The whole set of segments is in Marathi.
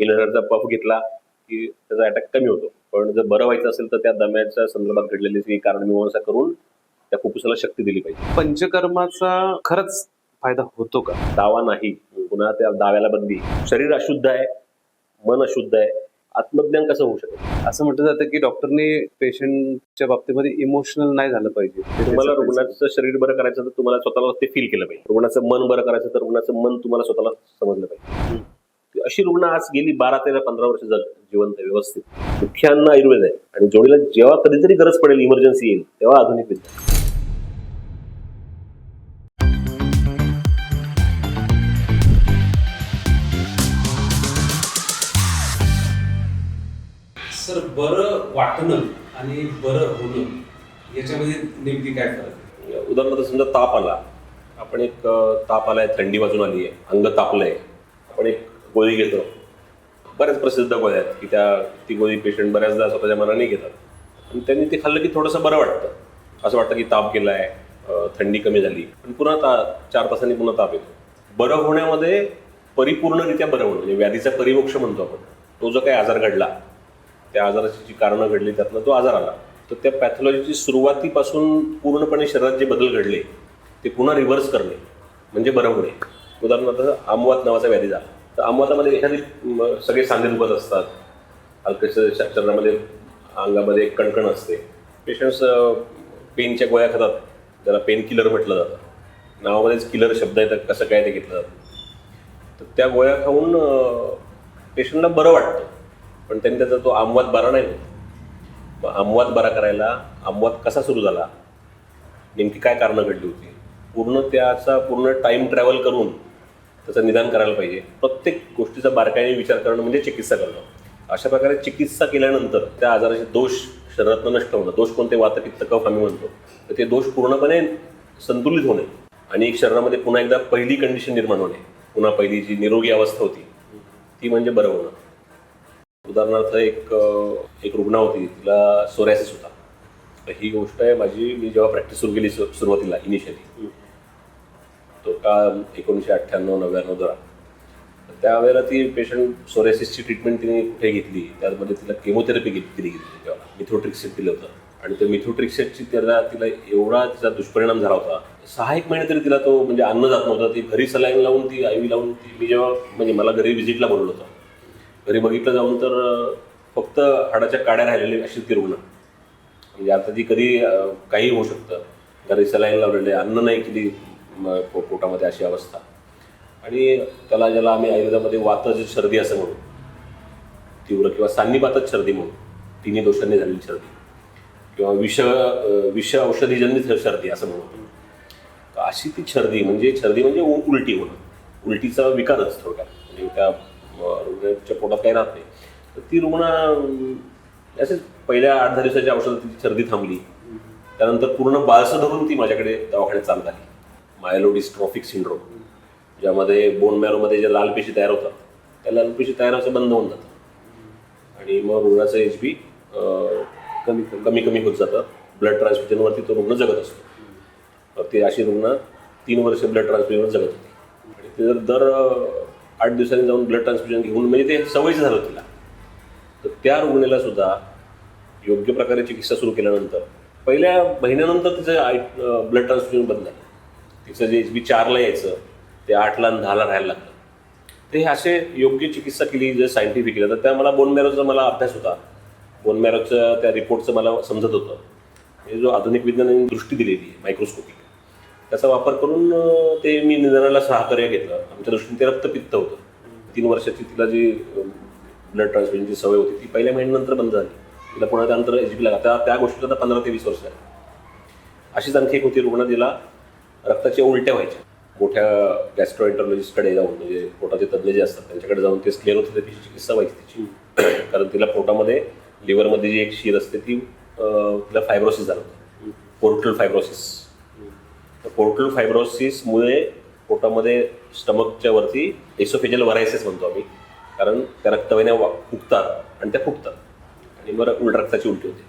इनहेलरचा पफ घेतला की त्याचा अटॅक कमी होतो. पण जर बरं व्हायचं असेल तर त्या दम्याच्या संदर्भात घडलेली कारण मीमांसा करून त्या फुफ्फुसाला शक्ती दिली पाहिजे. पंचकर्माचा खरंच फायदा होतो का? दावा नाही. पुन्हा त्या दाव्याला बंदी शरीर अशुद्ध आहे मन अशुद्ध आहे आत्मज्ञान कसं होऊ शकतं? असं म्हटलं जातं की डॉक्टरने पेशंटच्या बाबतीमध्ये इमोशनल नाही झालं पाहिजे. तुम्हाला रुग्णाचं शरीर बरं करायचं तर तुम्हाला स्वतःला ते फील केलं पाहिजे. रुग्णाचं मन बरं करायचं तर रुग्णाचं मन तुम्हाला स्वतःला समजलं पाहिजे. अशी रुग्ण आज गेली बारा तेरा पंधरा वर्ष जिवंत आहे, व्यवस्थित. मुख्य अन्न आयुर्वेद आहे. आणि जोडीला जेव्हा कधीतरी गरज पडेल इमर्जन्सी येईल तेव्हा आधुनिक विद्या. सर बरं वाटणं आणि बरं होणं याच्यामध्ये नेमकी काय फरक उदाहरणार्थ समजा ताप आला. आपण एक ताप आलाय थंडी वाजून आली आहे अंग तापलंय. आपण एक गोळी घेतो. बऱ्याच प्रसिद्ध गोळ्या आहेत की त्या ती गोळी पेशंट बऱ्याचदा स्वतःच्या मनाने घेतात. आणि त्यांनी ते खाल्लं की थोडंसं बरं वाटतं. असं वाटतं की ताप गेला आहे थंडी कमी झाली. पण पुन्हा ता चार तासांनी पुन्हा ताप येतो. बरं होण्यामध्ये परिपूर्णरित्या बरं होणं म्हणजे व्याधीचा परिमोक्ष म्हणतो आपण. तो जो काही आजार घडला त्या आजाराची जी कारणं घडली त्यातनं तो आजार आला. तर त्या पॅथॉलॉजीची सुरुवातीपासून पूर्णपणे शरीरात जे बदल घडले ते पुन्हा रिव्हर्स करणे म्हणजे बरं होणे. उदाहरणार्थ आमवात नावाचा व्याधी झाला. तर आमवातामध्ये एखादी सगळे सांधे दुखत असतात. हलकेसं शरीरामध्ये अंगामध्ये एक कणकण असते. पेशंट्स पेनच्या गोळ्या खातात. ज्याला पेन किलर म्हटलं जातं. नावामध्येच किलर शब्द आहे तर कसं काय ते घेतलं जातं. तर त्या गोळ्या खाऊन पेशंटला बरं वाटतं. पण त्यांनी त्याचा तो आमवाद बरा नाही होत. मग आमवाद बरा करायला आमवाद कसा सुरू झाला? नेमकी काय कारणं घडली होती? पूर्ण त्याचा पूर्ण टाईम ट्रॅव्हल करून त्याचं निदान करायला पाहिजे. प्रत्येक गोष्टीचा बारकाईने विचार करणं म्हणजे चिकित्सा करणं. अशा प्रकारे चिकित्सा केल्यानंतर त्या आजाराचे दोष शरीरातनं नष्ट होणं. दोष कोणते? वातपित्त कफ आम्ही म्हणतो. तर ते दोष पूर्णपणे संतुलित होणे आणि एक शरीरामध्ये पुन्हा एकदा पहिली कंडिशन निर्माण होणे. पुन्हा पहिली जी निरोगी अवस्था होती ती म्हणजे बरं होणं. उदाहरणार्थ एक एक रुग्ण होती तिला सोरायसिस होता. तर ही गोष्ट आहे माझी. मी जेव्हा प्रॅक्टिस सुरू केली सु- सुरुवातीला इनिशियली तो काळ एकोणीसशे अठ्ठ्याण्णव नव्याण्णव दरा त्यावेळेला ती पेशंट सोरेसिसची ट्रीटमेंट तिने कुठे घेतली? त्यामध्ये तिला केमोथेरपी घेतली दिली गेली तेव्हा. मिथोट्रिक्सेट दिलं होतं. आणि त्या मिथोट्रिक्सेटची त्याला तिला एवढा तिचा दुष्परिणाम झाला होता. सहा एक महिने तरी तिला तो म्हणजे अन्न जात नव्हता. ती घरी सलाईन लावून ती आय लावून ती मी जेव्हा म्हणजे मला घरी व्हिजिटला बोलवलं होतं. घरी बघितलं जाऊन तर फक्त हाडाच्या काड्या राहिलेली अशी ती रुग्ण. म्हणजे आता ती कधी काही होऊ शकतं. घरी सलाईन लावलेले अन्न नाही केली म, पो- पोटामध्ये अशी अवस्था. आणि त्याला ज्याला आम्ही आयुर्वेदामध्ये वातज सर्दी असं म्हणू तीव्र किंवा सान्निपातच सर्दी म्हणू तिन्ही दोषांनी झालेली सर्दी किंवा विष विष औषधीजन्य सर्दी असं म्हणू तर अशी ती सर्दी म्हणजे सर्दी म्हणजे उलटी होणं. उलटीचा विकारच थोडक्यात म्हणजे त्या रुग्णाच्या पोटात काही राहत नाही. तर ती रुग्ण असेच पहिल्या आठ दहा दिवसाच्या औषधात तिची सर्दी थांबली. त्यानंतर पूर्ण बाळसं धरून ती माझ्याकडे दवाखान्यात चालत आली मायलोडिस्ट्रॉफिक सिंड्रोम ज्यामध्ये बोन मॅरोमध्ये ज्या लाल पेशी तयार होतात त्या लाल पेशी तयार व्हायचं बंद होऊन जातं. आणि मग रुग्णाचं एच बी कमी कमी कमी होत जातं. ब्लड ट्रान्सफ्युजनवरती तो रुग्ण जगत असतो. ते अशी रुग्ण तीन वर्ष ब्लड ट्रान्सफ्युजनवर जगत होती. आणि ते जर दर आठ दिवसांनी जाऊन ब्लड ट्रान्सफ्युजन घेऊन म्हणजे ते सवयीचं झालं तिला. तर त्या रुग्णाला सुद्धा योग्य प्रकारे चिकित्सा सुरू केल्यानंतर पहिल्या महिन्यानंतर तिचं आय ब्लड ट्रान्सफ्युजन बंद आहे तिचं जे एच बी चारला यायचं ते आठला आणि दहाला राहायला लागलं ते हे असे योग्य चिकित्सा केली जर सायंटिफिकली तर त्या मला बोन मॅरोचा मला अभ्यास होता. बोन मॅरोचं त्या रिपोर्टचं मला समजत होतं. हे जो आधुनिक विज्ञानाने दृष्टी दिलेली आहे मायक्रोस्कोपिक त्याचा वापर करून ते मी निदानाला सहकार्य घेतलं. आमच्या दृष्टीने ते रक्तपित्त होतं. तीन वर्षाची तिला जी ब्लड ट्रान्सफ्युजनची सवय होती ती पहिल्या महिन्यानंतर बंद झाली. तिला पुन्हा त्यानंतर एच बी लागला. त्या त्या गोष्टीला तर पंधरा ते वीस वर्ष झाली. अशीच आणखी एक होती रुग्ण तिला रक्ताच्या उलट्या व्हायच्या मोठ्या गॅस्ट्रोएंटरॉलॉजिस्टकडे जाऊन म्हणजे पोटाचे तज्ज्ञ जे असतात त्यांच्याकडे जाऊन ते स्क्लेरोथेरपीची चिकित्सा व्हायची तिची. कारण तिला पोटामध्ये लिव्हरमध्ये जी एक शीर असते ती तिला फायब्रोसिस झालं होतं. पोर्टल फायब्रोसिस तर पोर्टल फायब्रोसिसमुळे पोटामध्ये स्टमकच्या वरती एसोफेजल व्हरायसेस म्हणतो आम्ही. कारण त्या रक्तवाहिन्या वा- फुगतात आणि त्या फुगतात. आणि मग उलट रक्ताची उलटी होते.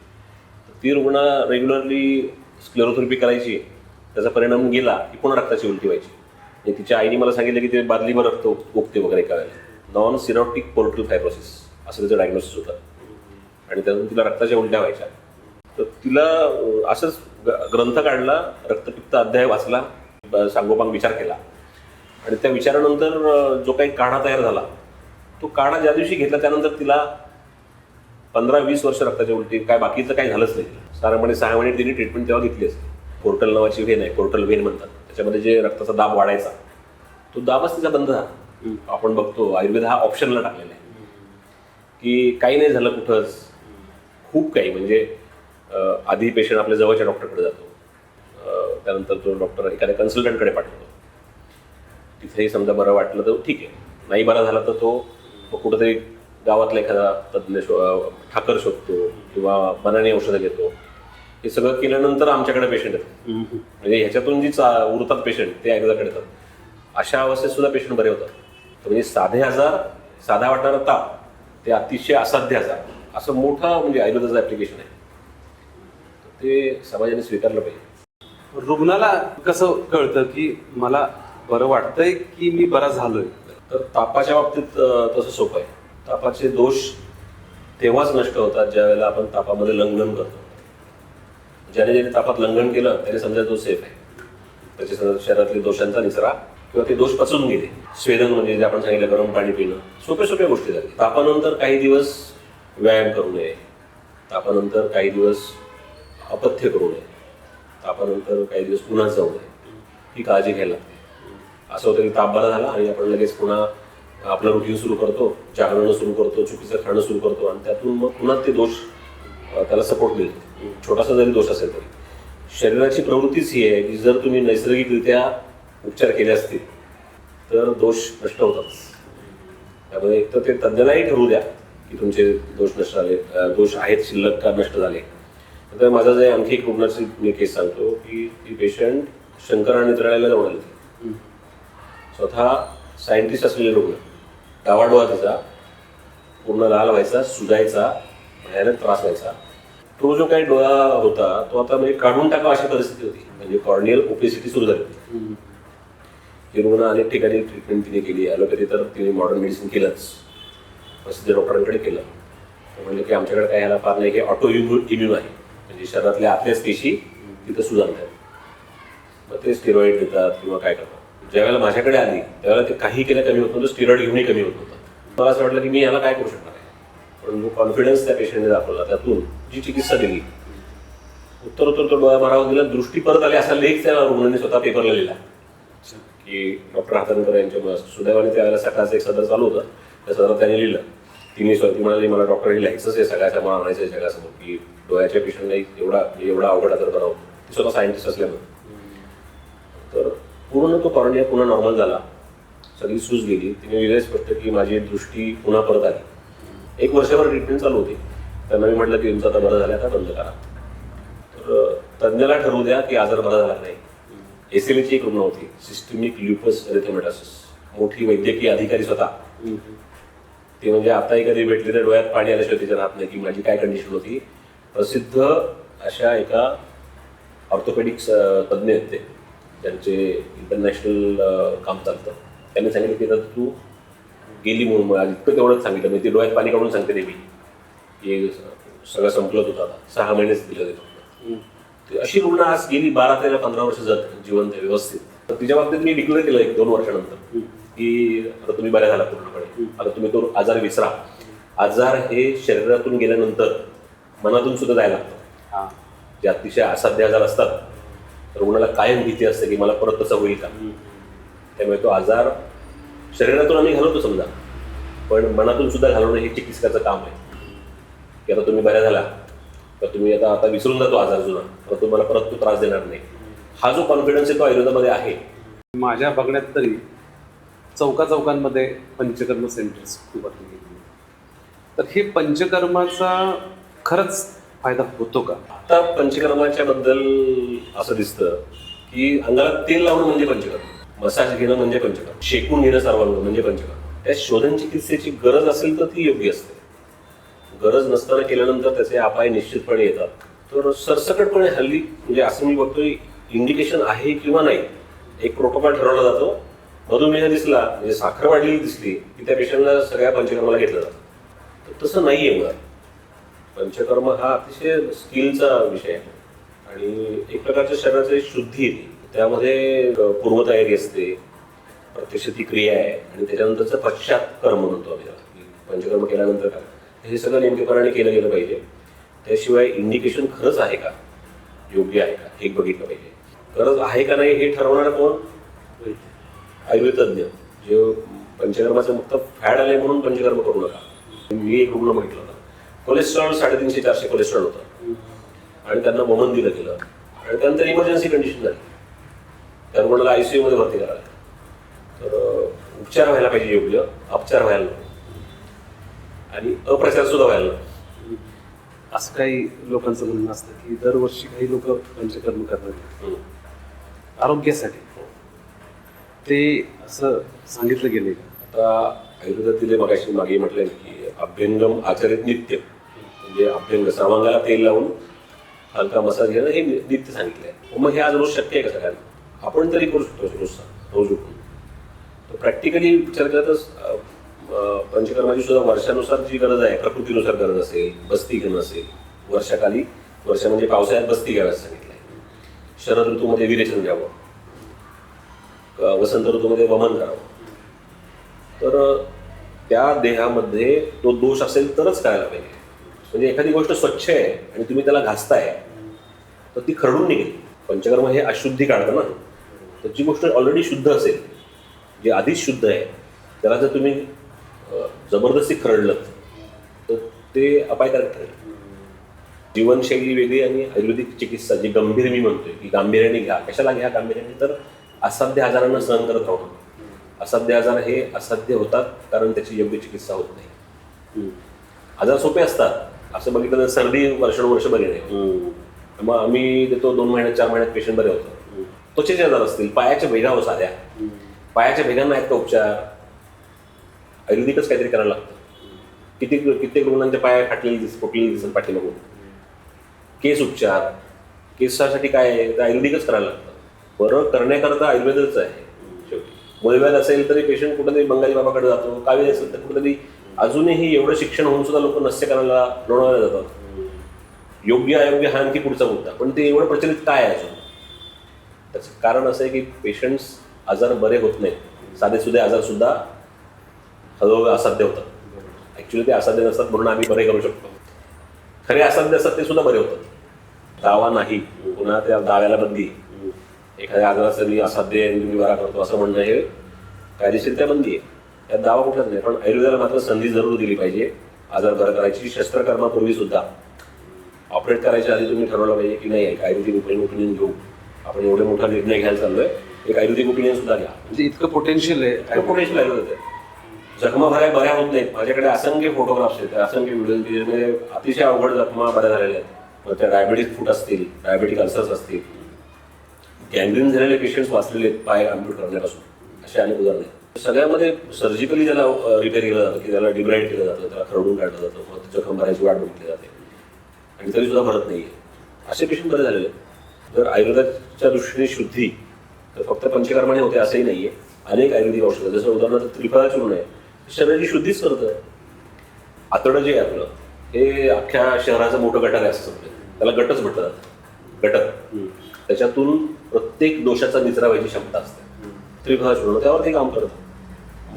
तर ती रुग्ण रेग्युलरली स्क्लेरोथेरपी करायची. त्याचा परिणाम गेला की पुन्हा रक्ताची उलटी व्हायची. आणि तिच्या आईने मला सांगितलं की ते बादलीवर रक्त उगते वगैरे एका वेळेला नॉन सिरॉटिक पोर्टल फायब्रोसिस असं त्याचं डायग्नोसिस होतं. आणि त्यातून तिला रक्ताच्या उलट्या व्हायच्या. तर तिला असंच ग- ग्रंथ काढला रक्तपित्त अध्याय वाचला सांगोपांग विचार केला. आणि त्या विचारानंतर जो काही काढा तयार झाला तो काढा ज्या दिवशी घेतला त्यानंतर तिला पंधरा वीस वर्ष रक्ताची उलटी काय बाकीचं काही झालंच नाही. साधारणपणे सहा महिने तिने ट्रीटमेंट तेव्हा घेतली असते. पोर्टल नावाची वेन आहे पोर्टल वेन म्हणतात. त्याच्यामध्ये जे रक्ताचा दाब वाढायचा तो दाबच तिचा बंद झाला. आपण बघतो आयुर्वेद हा ऑप्शनला टाकलेला आहे. की काही नाही झालं कुठंच. खूप काही म्हणजे आधी पेशंट आपल्या जवळच्या डॉक्टरकडे जातो. त्यानंतर तो डॉक्टर एखाद्या कन्सल्टंटकडे पाठवतो. तिथेही समजा बरं वाटलं तर ठीक आहे. नाही बरा झाला तर तो कुठंतरी गावातला एखादा तज्ज्ञ शो ठाकर शोधतो किंवा मनाने औषधं घेतो. हे सगळं केल्यानंतर आमच्याकडे पेशंट येतात. म्हणजे ह्याच्यातून जी चा उरतात पेशंट ते एकदाकडे येतात अशा अवस्थेत सुद्धा पेशंट बरे होतात. तर म्हणजे साधे आजार साधा वाटणारा ताप ते अतिशय असाध्य आजार. असं मोठं म्हणजे आयुर्वेदाचं ॲप्लिकेशन आहे. ते समाजाने स्वीकारलं पाहिजे. रुग्णाला कसं कळतं की मला बरं वाटतंय की मी बरा झालोय? तर तापाच्या बाबतीत तसं सोपं आहे. तापाचे दोष तेव्हाच नष्ट होतात ज्या वेळेला आपण तापामध्ये लंघन करतो. ज्याने ज्याने तापात लंघन केलं त्याने समजा तो सेफ आहे. त्याच्या समजा दोषांचा निचरा किंवा ते दोष पचून गेले. स्वेदन म्हणजे जे आपण सांगितलं गरम पाणी पिणं सोप्या सोप्या गोष्टी झाल्या. तापानंतर काही दिवस व्यायाम करू नये. तापानंतर काही दिवस अपथ्य करू नये. तापानंतर काही दिवस पुन्हा जाऊ नये. ही काळजी घ्यायला लागते. असं होतं की ताप बरा झाला आणि आपण लगेच पुन्हा आपलं रुटीन सुरू करतो जागरणं सुरू करतो चुकीचं खाणं सुरू करतो आणि त्यातून मग पुन्हा ते दोष त्याला सपोर्ट मिळतो. छोटासा जरी दोष असेल तरी. शरीराची प्रवृत्तीच ही आहे की जर तुम्ही नैसर्गिकरित्या उपचार केले असतील तर दोष नष्ट होतात. त्यामुळे एक तर ते तज्ज्ञांनाही ठरवू द्या की तुमचे दोष नष्ट झाले दोष आहेत शिल्लक का नष्ट झाले. तर माझा जे आणखी एक रुग्णाची मी केस सांगतो की ती पेशंट शंकरा नेत्रालयाला जाऊन आली होती. स्वतः सायंटिस्ट असलेले रुग्ण डावाडोळा त्याचा पूर्ण लाल व्हायचा सुजायचा भयानक त्रास व्हायचा. तो जो काही डोळा होता तो आता म्हणजे काढून टाकावा अशी परिस्थिती होती. म्हणजे कॉर्नियल ओपेसिटी सुरू झाली होती. ही रुग्ण अनेक ठिकाणी ट्रीटमेंट तिने केली. ॲलोपॅथी तर तिने मॉडर्न मेडिसिन केलंच. प्रसिद्ध डॉक्टरांकडे केलं. ते म्हणले की आमच्याकडे काय ह्याला फार नाही की ऑटो इम्युन इम्युन आहे. म्हणजे शरीरातल्या आतल्याच पेशी तिथं सुधारतात मग ते स्टिरॉइड देतात किंवा काय करतात. ज्यावेळेला माझ्याकडे आली त्यावेळेला ते काही केलं कमी होत नव्हतं स्टिरॉइड घेऊनही कमी होत नव्हतं. मला असं वाटलं की मी याला काय करू आहे पण जो कॉन्फिडन्स त्या पेशंटने दाखवला त्यातून जी चिकित्सा दिली उत्तर उत्तर तो डोळा मारावा दिला दृष्टी परत आली असा लेख त्या रुग्णाने स्वतः पेपरला लिहिला. की डॉक्टर हातनकर यांच्या सुदैवाने त्यावेळेला सकाळचं एक सदर चालू होतं. त्या सदरात त्यांनी लिहिलं. तिने स्वतः म्हणाली मला डॉक्टर हे लिहायचंच आहे सगळ्याच्या मला आणायचं आहे सगळ्यासमोर की डोळ्याच्या पेशंटला एवढा एवढा अवघड आजार करावं. ती स्वतः सायंटिस्ट असल्यामुळे. तर पूर्ण तो कॉर्निया पुन्हा नॉर्मल झाला. सगळी सूज गेली. तिने लिहिलं स्पष्ट की माझी दृष्टी पुन्हा परत आली. एक वर्षभर ट्रीटमेंट चालू होती. त्यांना मी म्हटलं की तुमचं आता बरं झालं आता बंद करा. तर तज्ज्ञाला ठरवू द्या की आजार बरा झाला नाही. एसीलीची एक रुग्ण होती. सिस्टमिक ल्युपस एरिथेमेटासिस मोठी वैद्यकीय अधिकारी स्वतः. ती म्हणजे आताही कधी भेटली तर डोळ्यात पाणी आल्याशिवाय तिच्या राहत नाही की माझी काय कंडिशन होती. प्रसिद्ध अशा एका ऑर्थोपेडिक तज्ज्ञ आहेत ते. त्यांचे इंटरनॅशनल काम चालतं. त्यांनी सांगितलं की आता तू गेली म्हणून मला इतकं तेवढंच सांगितलं. मी ते डोळ्यात पाणी काढून सांगते नेहमी की सगळं संपलत होतं आता. सहा महिनेच दिलं ते फक्त. ती अशी रुग्ण आज गेली बारा तेरा पंधरा वर्ष जग जिवंत व्यवस्थित. तर तिच्या बाबतीत मी डिक्लेअर केलं एक दोन वर्षानंतर. की आता तुम्ही बऱ्या झाला पूर्णपणे. आता तुम्ही तो आजार विसरा. आजार हे शरीरातून गेल्यानंतर मनातून सुद्धा जायला लागतं. हा. जे अतिशय असाध्य आजार असतात तर रुग्णाला कायम भीती असते की मला परत तसं होईल का? त्यामुळे तो आजार शरीरातून आम्ही घालवतो समजा. पण मनातून सुद्धा घालवणं हे चिकित्सकाचं काम आहे. की आता तुम्ही बऱ्या झाला तर तुम्ही आता आता विसरून जातो आजार जुना तर तुम्हाला परत तो त्रास देणार नाही. हा जो कॉन्फिडन्स आहे तो आयुर्वेदामध्ये आहे. माझ्या बघण्यात तरी चौका चौकांमध्ये पंचकर्म सेंटर्स उभारली गेली तर हे पंचकर्माचा खरंच फायदा होतो का? आता पंचकर्माच्या बद्दल असं दिसतं की अंगाला तेल लावणं म्हणजे पंचकर्म. मसाज घेणं म्हणजे पंचकर्म. शेकून घेणं सर्वांग म्हणजे पंचकर्म. त्या शोधन चिकित्सेची गरज असेल तर ती योग्य असते. गरज नसताना केल्यानंतर त्याचे अपाय निश्चितपणे येतात. तर सरसकटपणे हल्ली म्हणजे असं मी बघतोय इंडिकेशन आहे किंवा नाही एक प्रोटोकॉल ठरवला जातो. मधुमेह दिसला म्हणजे साखर वाढलेली दिसली की त्या पेशंटला सगळ्या पंचकर्माला घेतलं जातं. तर तसं नाही आहे मुळात. पंचकर्म हा अतिशय स्किलचा विषय आहे. आणि एक प्रकारच्या शरीराची शुद्धी येते त्यामध्ये पूर्वतयारी असते. प्रत्यक्ष ती क्रिया आहे. आणि त्याच्यानंतरचं पश्चात कर्म म्हणतो आम्ही पंचकर्म केल्यानंतर का हे सगळं नेमकेपणाने केलं गेलं पाहिजे. त्याशिवाय इंडिकेशन खरंच आहे का? योग्य आहे का? हे बघितलं पाहिजे. गरज आहे का नाही हे ठरवणार कोण? आयुर्वेदतज्ञ जे पंचकर्माचं फक्त फॅड आले म्हणून पंचकर्म करू नका. मी एक रुग्ण बघितलं होता. कोलेस्ट्रॉल साडेतीनशे चारशे कोलेस्ट्रॉल होतं. आणि त्यांना वमन दिलं गेलं. आणि त्यानंतर इमर्जन्सी कंडिशन झाली. त्या रुग्णाला आयसीयू मध्ये भरती करायला. तर उपचार व्हायला पाहिजे योग्य अपचार व्हायला नको. आणि अप्रचार सुद्धा व्हायला नको. असं काही लोकांचं म्हणणं असतं की दरवर्षी काही लोक पंचकर्म करणार हम्म. आरोग्यासाठी. ते असं सांगितलं गेले आता आयुर्वेदातील मगाशी मागे म्हटलंय की अभ्यंगम आचरित नित्य म्हणजे अभ्यंग सामांगाला तेल लावून हलका मसाज घेणं हे नित्य सांगितलंय. मग हे आज रोज शक्य आहे का सगळ्यांना? आपण तरी करू शकतो नुसता रोज उठून. तर प्रॅक्टिकली विचार केला तर पंचकर्माची सुद्धा वर्षानुसार जी गरज आहे प्रकृतीनुसार गरज असेल बस्ती घेणं असेल वर्षाकाली वर्ष म्हणजे पावसाळ्यात बस्ती करायला सांगितलं आहे शरद ऋतूमध्ये विरेचन घ्यावं. वसंत ऋतूमध्ये वमन करावं. तर त्या देहामध्ये तो दोष असेल तरच करायला पाहिजे. म्हणजे एखादी गोष्ट स्वच्छ आहे आणि तुम्ही त्याला घासताय तर ती खरडून निघेल. पंचकर्म हे अशुद्धी काढतं ना. तर जी गोष्ट ऑलरेडी शुद्ध असेल जी आधीच शुद्ध आहे त्याला जर तुम्ही जबरदस्ती खरडलं तर ते अपायकारक ठरेल. जीवनशैली वेगळी आणि आयुर्वेदिक चिकित्सा जी गंभीर मी म्हणतोय की गांभीर्याने घ्या. कशाला घ्या गांभीर्याने? तर असाध्य आजारांना सहन करत राहू नका. असाध्य आजार हे असाध्य होतात कारण त्याची योग्य चिकित्सा होत नाही. आजार सोपे असतात. असं बघितलं तर सर्दी वर्षानुवर्ष बरे नाही मग आम्ही देतो दोन महिन्यात चार महिन्यात पेशंट बरे होतात. त्वचेचे आजार असतील पायाच्या भेगा हो साध्या. पायाच्या भेगांना आहेत का उपचार? आयुर्वेदिकच काहीतरी करायला लागतं. किती कित्येक रुग्णांच्या पाया फाटलेले दिस फुटलेले दिसत पाठीमागून. केस उपचार. केसासाठी काय आहे? तर आयुर्वेदिकच करायला लागतं. बरं करण्याकरता आयुर्वेदच आहे. शेवटी. मुळव्याध असेल तरी पेशंट कुठेतरी बंगाली बाबाकडे जातो कावी असेल तर कुठेतरी अजूनही एवढं शिक्षण होऊन सुद्धा लोक नस्य करायला लोणावळ्याला जातात. योग्य अयोग्य हा आणखी पुढचा मुद्दा. पण ते एवढं प्रचलित काय आहे अजून? त्याचं कारण असं आहे की पेशंट्स आजार बरे होत नाहीत. साधे सुधे हळूहळू असाध्य होतात. ॲक्च्युली ते असाध्य नसतात म्हणून आम्ही बरे करू शकतो. खरे असाध्य असतात ते सुद्धा बरे होतात. दावा नाही. पुन्हा त्या दाव्याला बंदी. एखाद्या आजाराचा मी असाध्य मी बरा करतो असं म्हणणं हे कायदेशीर त्या बंदी आहे. त्यात दावा कुठलाच नाही. पण आयुर्वेदाला मात्र संधी जरूर दिली पाहिजे. आजार बरा करायची. शस्त्रकर्मापूर्वी सुद्धा. ऑपरेट करायच्या आधी तुम्ही ठरवलं पाहिजे की नाही एक आयुर्वेदिक उपयोग घेऊ? आपण एवढे मोठा निर्णय घ्यायला चाललोय. एक आयुर्वेदिक ओपिनियन सुद्धा घ्या. म्हणजे इतकं पोटेन्शियल आहे. पोटेन्शियल आयुर्वेद आहे जखमा भराय बऱ्या होत नाहीत. माझ्याकडे असंख्य फोटोग्राफ्स आहेत. असंख्य व्हिडिओ ज्यामध्ये अतिशय अवघड जखमा बऱ्या झालेल्या आहेत. मग त्या डायबेटिक फूट असतील डायबेटिक अल्सर्स असतील. गँग्रीन झालेले पेशंट्स वाचलेले आहेत पाय अम्प्यूट करण्यापासून. असे अनेक उदाहरण आहेत. सगळ्यामध्ये सर्जिकली ज्याला रिपेअर केलं जातं की त्याला डिब्राईड केलं जातं त्याला खरडून काढलं जातं जखम भरायची वाट बघितली जाते. आणि तरी सुद्धा भरत नाहीये. असे पेशंट बरे झालेले जर आयुर्वेदाच्या दृष्टीने शुद्धी तर फक्त पंचकर्माने होते असंही नाहीये. अनेक आयुर्वेदिक औषधं जसं उदाहरणार्थ त्रिफळा चूर्ण आहे. शरीराची शुद्धीच करतं. आतडं जे आहे आपलं हे अख्ख्या शहराचं मोठं गटार आहे असं समजेल. त्याला गटच म्हटलं जातं. गटक. त्याच्यातून प्रत्येक दोषाचा निचरा व्हायची क्षमता असते. त्रिफळा चूर्ण त्यावर ते काम करतं.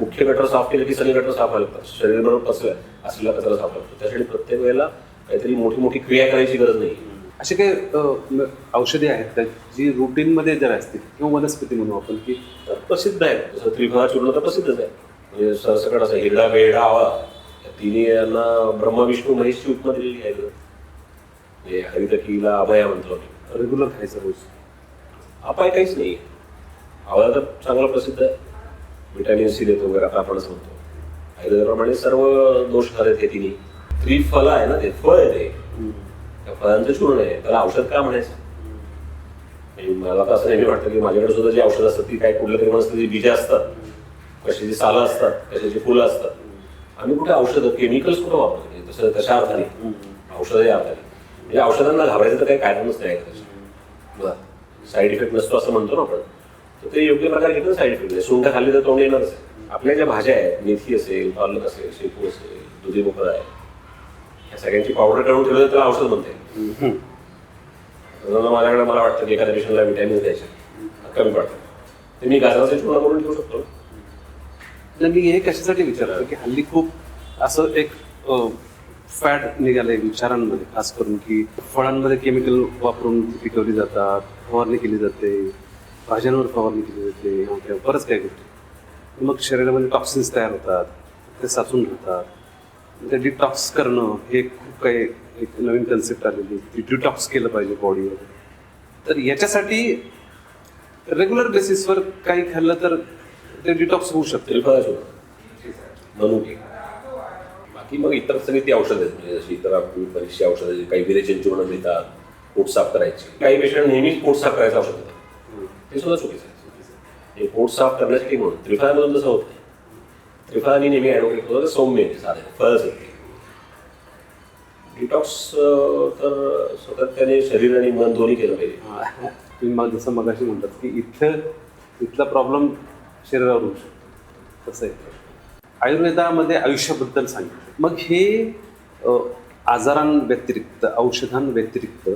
मुख्य गटर साफ केलं की सगळे गटर साफ व्हायला लागतात शरीरभर कसलं असलेला कचरा साफ लागतो त्यासाठी प्रत्येक वेळेला काहीतरी मोठी मोठी क्रिया करायची गरज नाही असे काही औषधे आहेत का जी रुटीनमध्ये जर असतील किंवा वनस्पती म्हणू आपण की प्रसिद्ध आहे जसं त्रिफळा चूर्ण तर प्रसिद्धच आहे. म्हणजे सरसकट असं हिरडा बेरडा आवळा या तिन्ही यांना ब्रह्म विष्णू महेशची उपमा दिलेली आहे. म्हणजे हरितकीला अभया म्हणतो रेग्युलर खायचं रोज. अपाय काहीच नाही. आवळा तर चांगला प्रसिद्ध आहे. विटॅमिन सी देतो वगैरे आता आपणच म्हणतो. आयुर्वेदाप्रमाणे सर्व दोष आहेत हे तिन्ही त्रिफल आहे ना ते फळ आहे ते. त्या फळांचं चूर्ण आहे. त्याला औषध का म्हणायचं? म्हणजे मला तर असं नेहमी वाटतं की माझ्याकडे सुद्धा जी औषध असतात ती काय कुठल्या तरी वनस्पतीची बीजे असतात कशाची सालं असतात कशाची फुलं असतात आम्ही कुठे औषधं केमिकल्स कुठं वापरतो तसं तशा अर्थाने. औषधं या अर्थाने. म्हणजे औषधांना घाबरायचं तर काही कारणच नाही आहे बरं. साईड इफेक्ट नसतो असं म्हणतो ना आपण. तर ते योग्य प्रकारे घेतलं साईड इफेक्ट सुंठ खाल्ली तर तोंड येणारच आहे. आपल्या ज्या भाज्या आहेत मेथी असेल पालक असेल शेपू असेल दुधी भोपळा आहे ह्या सगळ्यांची पावडर काढून ठेवलं तर त्याला औषध म्हणते माझ्याकडे मला वाटतं की एखाद्या पेशंटला विटॅमिन द्यायचे कमी पडतात ते मी गाजराचे चूर्ण करून ठेवू शकतो. मी हे कशासाठी विचारतो की हल्ली खूप असं एक फॅट निघालंय विचारांमध्ये खास करून की फळांमध्ये केमिकल वापरून पिकवली जातात फवारणी केली जाते भाज्यांवर फवारणी केली जाते बरंच काही गोष्टी. मग शरीरामध्ये टॉक्सिन्स तयार होतात ते साचून राहतात डिटॉक्स करणं हे खूप काही एक नवीन कन्सेप्ट आलेली ती डिटॉक्स केलं पाहिजे बॉडीवर तर याच्यासाठी रेग्युलर बेसिसवर काही खाल्लं तर ते डिटॉक्स होऊ शकते. म्हणून बाकी मग इतर सगळी ती औषधं आहेत. म्हणजे जशी इतर आपली बरीचशी औषधं काही विरेचन चूर्ण मिळतात पोट साफ करायची. काही पेशंट नेहमीच पोट साफ करायचं औषध ते सुद्धा चुकीचं आहे. हे पोट साफ करण्यासाठी म्हणून. त्रिफळामधून तसं होतं त्रिफळानी नेहमी ॲडव्होकेट होतं सौम्य आहे साधे. फळच आहेत ते. डिटॉक्स तर सातत्याने शरीर आणि मन दोन्ही केलं पाहिजे. तुम्ही मग जसं मगाशी म्हणतात की इथं इथला प्रॉब्लेम शरीरावर होऊ शकतो. तसं आहे. आयुर्वेदामध्ये आयुष्याबद्दल सांगितलं. मग हे आजारांव्यतिरिक्त औषधांव्यतिरिक्त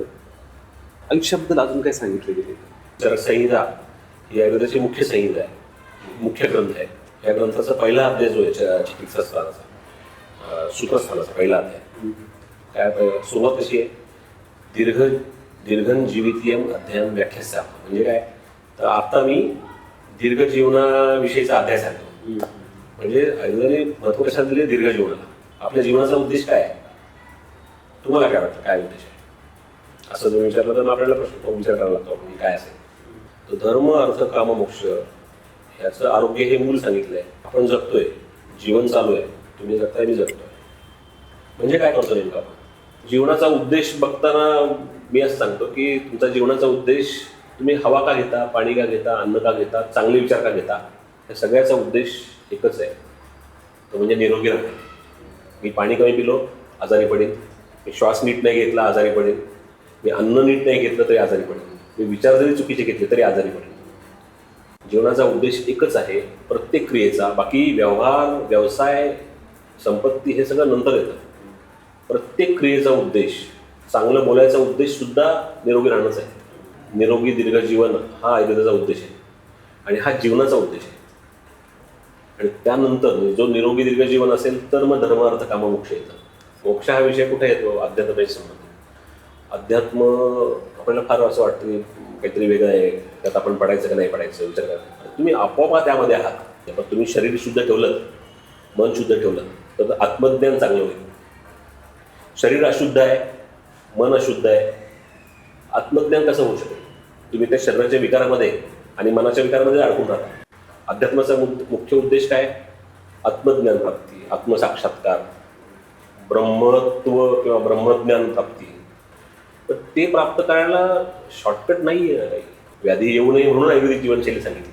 आयुष्याबद्दल अजून काय सांगितलं गेले तर संहिता ही आयुर्वेदाची मुख्य संहिता आहे. मुख्य ग्रंथ आहे. या ग्रंथाचा पहिला अध्याय जो आहे चिकित्सा स्थानाचा सुखस्थानाचा पहिला अध्याय. काय सुरुवात कशी आहे? दीर्घ दीर्घन जीवितीयम अध्ययन व्याख्यासा म्हणजे काय? तर आता मी दीर्घ जीवनाविषयीचा अध्याय सांगतो. म्हणजे आयुर्वेदाने महत्त्व कशाला दिले दीर्घ जीवनाला आपल्या जीवनाचा उद्देश काय आहे? तुम्हाला काय वाटतं? काय उद्देश आहे? असं जर विचारलं तर मग आपल्याला प्रश्न विचार करावा लागतो म्हणजे काय असेल? तर धर्म अर्थ काम मोक्ष याचं आरोग्य हे मूल सांगितलंय. आपण जगतोय जीवन चालू आहे. तुम्ही जगताय मी जगतोय. म्हणजे काय करतो नेमकं आपण? जीवनाचा उद्देश बघताना मी असं सांगतो की तुमचा जीवनाचा उद्देश तुम्ही हवा का घेता पाणी का घेता अन्न का घेता चांगले विचार का घेता या सगळ्याचा उद्देश एकच आहे. तो म्हणजे निरोगी राहणे. मी पाणी कमी पिलो आजारी पडेल मी श्वास नीट नाही घेतला आजारी पडेल मी अन्न नीट नाही घेतलं तरी आजारी पडेल मी विचार जरी चुकीचे घेतले तरी आजारी पडेल जीवनाचा उद्देश एकच आहे प्रत्येक क्रियेचा. बाकी व्यवहार व्यवसाय संपत्ती हे सगळं नंतर येतं. प्रत्येक क्रियेचा उद्देश चांगलं बोलायचा उद्देश सुद्धा निरोगी राहणंच आहे. निरोगी दीर्घ जीवन हा आयुर्वेदाचा उद्देश आहे. आणि हा जीवनाचा उद्देश आहे. आणि त्यानंतर जो निरोगी दीर्घ जीवन असेल तर मग धर्मार्थ काम मोक्ष येतं. मोक्ष हा विषय कुठे येतो? अध्यात्माशी संबंध अध्यात्म आपल्याला फार असं वाटतं की काहीतरी वेगळं आहे त्यात आपण पडायचं का नाही पडायचं विचार करा. तुम्ही आपोआप त्यामध्ये आहात. पण तुम्ही शरीर शुद्ध ठेवलं मन शुद्ध ठेवलं तर आत्मज्ञान चांगलं होईल. शरीर अशुद्ध आहे मन अशुद्ध आहे आत्मज्ञान कसं होऊ शकेल? तुम्ही त्या शरीराच्या विकारामध्ये आणि मनाच्या विकारामध्ये अडकून राहता. अध्यात्माचा मुख्य उद्देश काय? आत्मज्ञान प्राप्ती आत्मसाक्षात्कार ब्रह्मत्व किंवा ब्रह्मज्ञान प्राप्ती. तर ते प्राप्त करायला शॉर्टकट नाही आहे व्याधी येऊ नये म्हणून आयुर्वेदिक जीवनशैली सांगितली.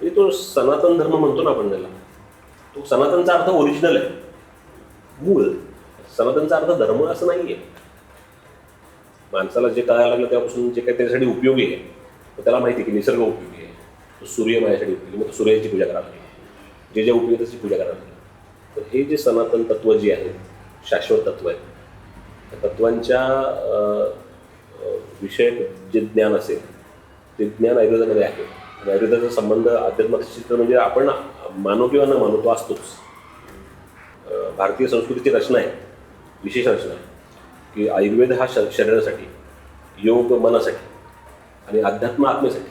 म्हणजे तो सनातन धर्म म्हणतो ना आपण त्याला. तो सनातनचा अर्थ ओरिजिनल आहे. मूळ. सनातनचा अर्थ धर्म असं नाही आहे माणसाला जे कळायला लागलं त्यापासून जे काही त्याच्यासाठी उपयोगी आहे तर त्याला माहिती आहे की निसर्ग उपयोगी आहे. तो सूर्य माझ्यासाठी उपयोगी मग तो सूर्याची पूजा करावी लागली. जे जे उपयोगी त्याची पूजा करावी लागली. तर हे जे सनातन तत्व जे आहे शाश्वत तत्व आहे त्या तत्वांच्या विषयक जे ज्ञान असेल ते ज्ञान आयुर्वेदामध्ये आहे. आणि आयुर्वेदाचा संबंध आध्यात्माशी तर म्हणजे आपण मानो किंवा न मानो तो असतोच. भारतीय संस्कृतीची रचना आहे विशेष रचना आहे की आयुर्वेद हा श शरीरासाठी योग मनासाठी आणि अध्यात्म आत्मेसाठी.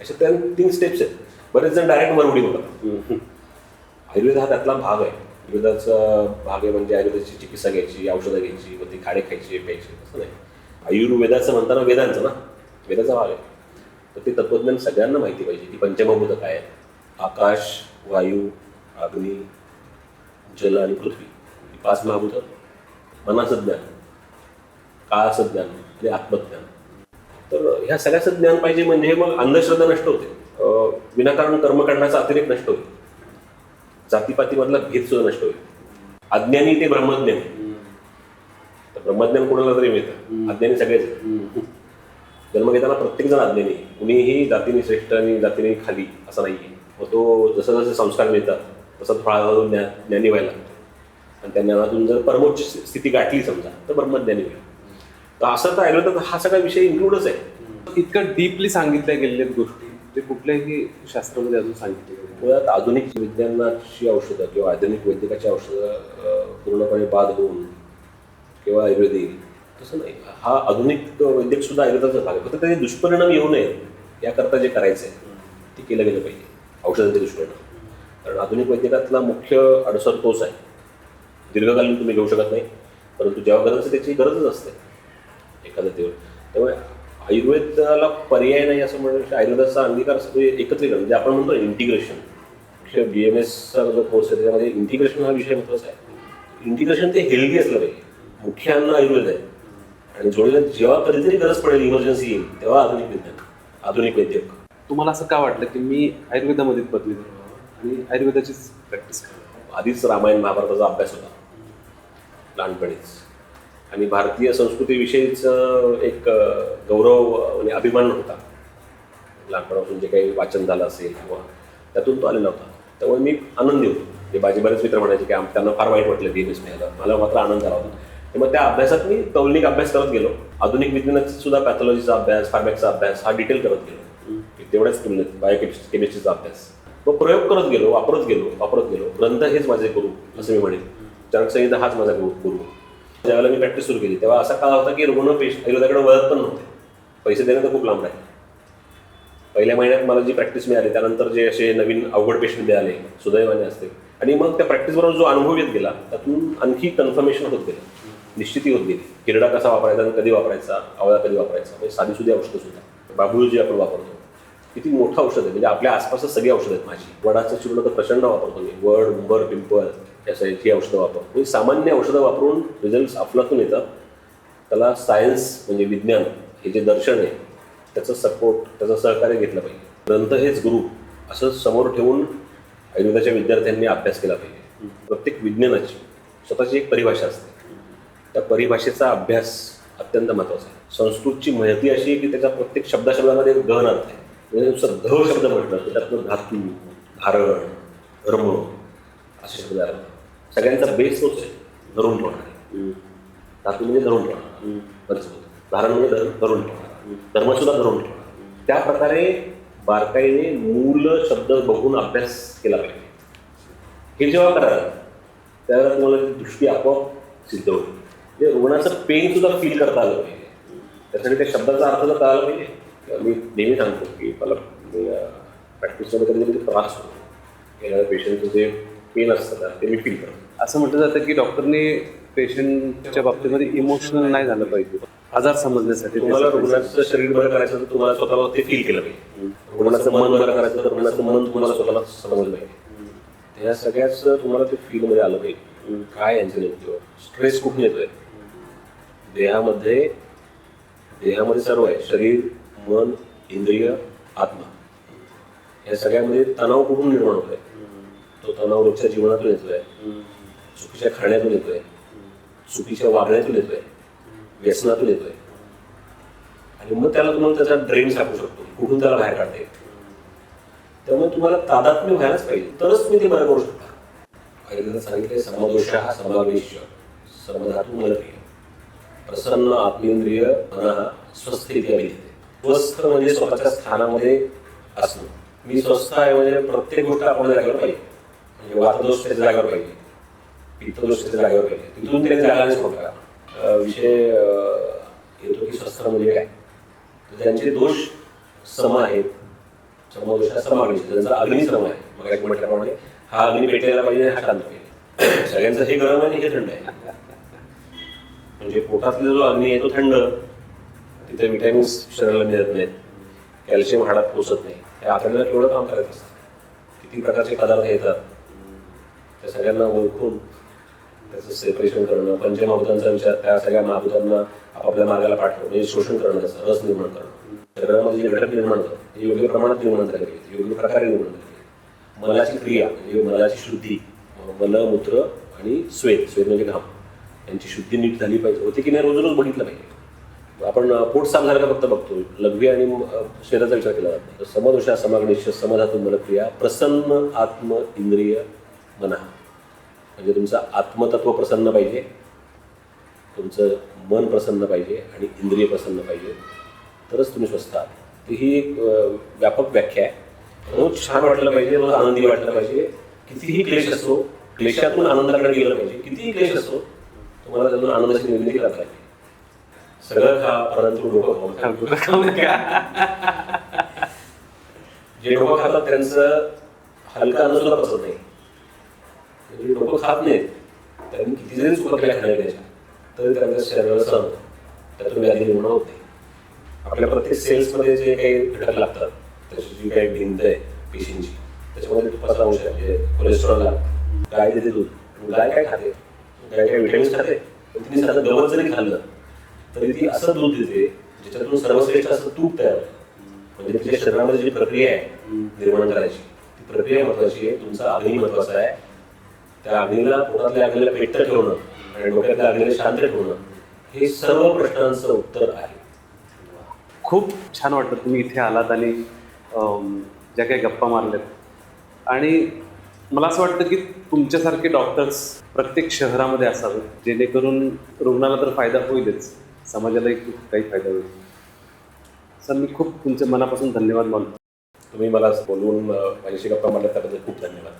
अशा त्या तीन स्टेप्स आहेत. बरेच जण डायरेक्ट वरवडी होतात आयुर्वेद हा त्यातला भाग आहे. आयुर्वेदाचा भाग आहे म्हणजे आयुर्वेदाची चिकित्सा घ्यायची औषधं घ्यायची मग ती खाडे खायची प्यायची असं नाही. आयुर्वेदाचं म्हणताना वेदांचं ना? वेदाचा भाग आहे. तर ते तत्वज्ञान सगळ्यांना माहिती पाहिजे की पंचमभूत काय आहेत आकाश वायू अग्नी जल आणि पृथ्वी. ही पाच महाभूत मनाचं ज्ञान काळाचं ज्ञान आणि आत्मज्ञान. तर ह्या सगळ्याचं ज्ञान पाहिजे म्हणजे मग अंधश्रद्धा नष्ट होते. विनाकारण कर्म करण्याचा अतिरेक नष्ट होईल जातीपातीमधला भेद सुद्धा नष्ट होईल. अज्ञानी ते ब्रह्मज्ञानी. तर ब्रह्मज्ञान कोणाला तरी मिळतं. अज्ञानी सगळेच. जन्म घेताना प्रत्येक जण अज्ञानी. कुणीही जातीने श्रेष्ठ आणि जातीने खाली असं नाही आहे मग तो जसं जसे संस्कार मिळतात तसं फळावरून ज्ञा ज्ञानी व्हायला लागतो. आणि त्या ज्ञानातून जर परमोच्च स्थिती गाठली समजा तर ब्रह्मज्ञानी होईल. तर असं तर आयुर्वेदात हा सगळा विषय इन्क्लूडच आहे. इतकं डीपली सांगितल्या गेलेल्या गोष्टी. ते कुठल्याही शास्त्रामध्ये अजून सांगितले मुळात आधुनिक विज्ञानाची औषधं किंवा आधुनिक वैद्यकाची औषधं पूर्णपणे बाद होऊन किंवा आयुर्वेदिक तसं नाही. हा आधुनिक वैद्यक सुद्धा आयुर्वेदाचा भाग आहे. फक्त त्याचे दुष्परिणाम येऊ नये याकरता जे करायचं आहे ते केलं गेलं पाहिजे. औषधांचे दुष्परिणाम. कारण आधुनिक वैद्यकातला मुख्य अडसर तोच आहे. दीर्घकालीन तुम्ही घेऊ शकत नाही. परंतु जेव्हा गरज असते त्याची गरजच असते. एखाद्या तेव्हा त्यामुळे आयुर्वेदाला पर्याय नाही असं म्हणण्यापेक्षा आयुर्वेदाचा अंगीकार सगळे एकत्रीकरण म्हणजे आपण म्हणतो इंटिग्रेशन बी एम एसचा जो कोर्स आहे त्याच्यामध्ये इंटिग्रेशन हा विषय महत्त्वाचा आहे. इंटिग्रेशन ते हेल्दी असलं पाहिजे. मुख्य अन्न आयुर्वेद आहे. आणि जोडीला जेव्हा कधीतरी गरज पडेल इमर्जन्सी येईल तेव्हा आधुनिक विज्ञान आधुनिक वैद्यक. तुम्हाला असं का वाटलं की मी आयुर्वेदामध्ये बदली आणि आयुर्वेदाचीच प्रॅक्टिस करतो आधीच रामायण महाभारताचा अभ्यास होता. लहानपणीच. आणि भारतीय संस्कृतीविषयीचं एक गौरव आणि अभिमान होता. लहानपणापासून जे काही वाचन झालं असेल किंवा त्यातून तो आलेला होता. त्यामुळे मी आनंदी होतो. जे माझे बरेच मित्र म्हणायचे की त्यांना फार वाईट वाटलं बी एम मिळालं मला मात्र आनंद झाला होता. मग त्या अभ्यासात मी तौलनिक अभ्यास करत गेलो. आधुनिक विज्ञानात सुद्धा पॅथॉलॉजीचा अभ्यास फार्मॅक्सचा अभ्यास हा डिटेल करत गेलो. तेवढ्याच तुलनेत बायोकेमिस्ट्री केमिस्ट्रीचा अभ्यास. मग प्रयोग करत गेलो वापरत गेलो वापरत गेलो. ग्रंथ हेच माझे गुरु असं मी म्हणेन. चरणसंहिता हाच माझा गुरु गुरु. ज्यावेळेला मी प्रॅक्टिस सुरू केली तेव्हा असा काळ होता की रुग्ण पेश आयुर्वेदाकडे वळत पण नव्हते. पैसे देणं तर खूप लांब राहिले. पहिल्या महिन्यात मला जी प्रॅक्टिस मिळाली त्यानंतर जे असे नवीन अवघड पेशंट मिळाले सुदैवाने असते. आणि मग त्या प्रॅक्टिस बरोबर जो अनुभव येत गेला त्यातून आणखी कन्फर्मेशन होत गेलं. निश्चिती होत गेली. किरडा कसा वापरायचा आणि कधी वापरायचा आवळा कधी वापरायचा म्हणजे साधी सुधी औषधं सुद्धा. बाबूळ जी आपण वापरतो किती मोठं औषध आहे. म्हणजे आपल्या आसपासच सगळी औषधं आहेत माझी. वडाचं चूर्ण तर प्रचंड वापरतो मी. वड उंबर पिंपळ यासाठी ही औषधं वापरतो. म्हणजे सामान्य औषधं वापरून रिझल्ट अफलातून येतात. त्याला सायन्स म्हणजे विज्ञान हे जे दर्शन आहे त्याचं सपोर्ट त्याचं सहकार्य घेतलं पाहिजे. ग्रंथ हेच गुरु असं समोर ठेवून आयुर्वेदाच्या विद्यार्थ्यांनी अभ्यास केला पाहिजे. प्रत्येक विज्ञानाची स्वतःची एक परिभाषा असते. त्या परिभाषेचा अभ्यास अत्यंत महत्त्वाचा आहे. संस्कृतची महती अशी आहे की त्याचा प्रत्येक शब्दाशब्दामध्ये एक गहन अर्थ आहे. म्हणजे नुसतं ध शब्द म्हटलं तर त्यातनं धातू धारण धर्म असे शब्द आहेत सगळ्यांचा बेस तोच आहे धरून ठेवणारे. धातू म्हणजे धरून ठेवणार. धारण म्हणजे धर- धरून ठेवणार. धर्म सुद्धा धरून ठेवणार. त्या प्रकारे बारकाईने मूल शब्द बघून अभ्यास केला पाहिजे. हे जेव्हा कराल त्यावेळेला तुम्हाला दृष्टी आपोआप सिद्ध होईल. म्हणजे रुग्णाचं पेन सुद्धा फील करता आलं पाहिजे. त्यासाठी त्या शब्दाचा अर्थ जर कळाला पाहिजे. मी नेहमी सांगतो की मला प्रॅक्टिसमध्ये कधी कधी त्रास होतो. येणाऱ्या पेशंटचं जे पेन असतं ते मी फील करतो. असं म्हटलं जातं की डॉक्टरने पेशंटच्या बाबतीमध्ये इमोशनल नाही झालं पाहिजे. आजार समजण्यासाठी तुम्हाला रुग्णाचं शरीर बरं करायचं तर तुम्हाला स्वतःला ते फील केलं पाहिजे. रुग्णाचं मन बरं करायचं तर रुग्णाचं मन तुम्हाला स्वतःला समजलं पाहिजे. ह्या सगळ्याच तुम्हाला ते फील मध्ये आलं पाहिजे. काय यांचं नेमकं? स्ट्रेस कुठून येतोय? देहामध्ये देहामध्ये सर्व आहे. शरीर मन इंद्रिय आत्मा. या सगळ्यामध्ये तणाव कुठून निर्माण होतोय? तो तणाव रोजच्या जीवनातून येतोय. चुकीच्या खाण्यातून येतोय. चुकीच्या वागण्यातून येतोय. व्यसनातून येतोय. आणि मग त्याला तुम्हाला त्याचा ड्रेन टाकू शकतो. कुठून त्याला बाहेर काढता? येईल त्यामुळे तुम्हाला तादात्म्य व्हायलाच पाहिजे. तरच तुम्ही ते बरं करू शकता. आयुर्वेदात सांगितले समदोष हा समावेश समधातू मलप्रिय प्रसन्न आत्मेंद्रिय मना स्वस्थ इथे अभिनेते स्वस्थ म्हणजे स्वतःच्या स्थानामध्ये असणं. मी स्वस्थ आहे म्हणजे प्रत्येक गोष्ट आपण जायला पाहिजे. म्हणजे वातदोष त्याच्या जागेवर पाहिजे पित्तदोष त्याच्या जागेवर पाहिजे तिथून त्याने जागा नाही सोडला विषय येतो की शस्त्र म्हणजे काय? तर ज्यांचे दोष सम आहेत. समदोषा हा समावेश त्यांचा अग्नी आहे. मग एक म्हटल्याप्रमाणे हा अग्नी पेटलेला पाहिजे हा शांत पाहिजे सगळ्यांचं हे गरम आहे आणि हे थंड आहे. म्हणजे पोटातला जो अग्नी आहे तो थंड. तिथे विटॅमिन्स शरीराला मिळत नाहीत. कॅल्शियम हाडात पोचत नाही. हे आपल्याला केवढं काम करायचं असतं. किती प्रकारचे पदार्थ येतात. त्या सगळ्यांना ओळखून त्याचं सेपरेशन करणं पंचमहाभूतांचा विचार त्या सगळ्या महाभूतांना आपापल्या मार्गाला पाठवणं म्हणजे शोषण करणं त्याचं रस निर्माण करणं. शरीरामध्ये जे घटक निर्माण होतात ते योग्य प्रमाणात निर्माण झाले पाहिजे योग्य प्रकारे निर्माण झाले पाहिजे मलाची क्रिया म्हणजे मलाची शुद्धी मल मूत्र आणि स्वेद स्वेद म्हणजे घाम. यांची शुद्धी नीट झाली पाहिजे होते की नाही रोज रोज बघितलं पाहिजे. आपण पोट साफ झालं का फक्त बघतो. लघवी आणि शरीराचा विचार केला जातो समदोषा समागणेश समधातू मलक्रिया प्रसन्न आत्म इंद्रिय मना. म्हणजे तुमचं आत्मतत्व प्रसन्न पाहिजे तुमचं मन प्रसन्न पाहिजे आणि इंद्रिय प्रसन्न पाहिजे. तरच तुम्ही स्वस्थ आहात. तर ही एक व्यापक व्याख्या आहे. रोज छान वाटलं पाहिजे रोज आनंदी वाटलं पाहिजे. कितीही क्लेश असो क्लेशातून आनंदाकडे गेलं पाहिजे. कितीही क्लेश असो तुम्हाला त्यातून आनंदाची निर्मिती करता येते सगळं खा परंतु डोकं खाऊ नका. जे डोकं खातात त्यांचं हलका अन्न सुद्धा पचत नाही. म्हणजे डोकं खात नाहीत. त्यांनी किती जरी चुका केल्या खाण्यापिण्याच्या तरी त्यांच्या शरीराला होतं. त्यातून व्याधी निर्माण होते. आपल्या प्रत्येक सेल्समध्ये जे काही घटक लागतात त्याची जी काही भिंत आहे पेशींची त्याच्यामध्ये तुपाचा अंश आहे म्हणजे कोलेस्ट्रॉल लागतं गाय देते दूध. गाय काय खाते? गाय काय विटॅमिन्स खाते? पण तिने साधं गवत जरी खाल्लं तरी ती असं दूध देते ज्याच्यातून सर्वश्रेष्ठ असं तूप तयार होतं. म्हणजे तिच्या शरीरामध्ये जी प्रक्रिया आहे निर्माण करायची ती प्रक्रिया महत्वाची आहे तुमचा अग्नी महत्त्वाचा आहे. त्या अग्नीला पोटातल्या अग्नीला पेट्ट ठेवणं आणि डोक्यातल्या अग्नीला शांत ठेवणं हे सर्व प्रश्नांचं उत्तर आहे. खूप छान वाटतं तुम्ही इथे आलात आणि ज्या काही गप्पा मारल्यात. आणि मला असं वाटतं की तुमच्यासारखे डॉक्टर्स प्रत्येक शहरामध्ये असावे जेणेकरून रुग्णाला तर फायदा होईलच. समाजालाही खूप काही फायदा होईल. सर मी खूप तुमच्या मनापासून धन्यवाद मानतो. तुम्ही मला बोलवून माझ्याशी गप्पा मारल्या त्याबद्दल खूप धन्यवाद.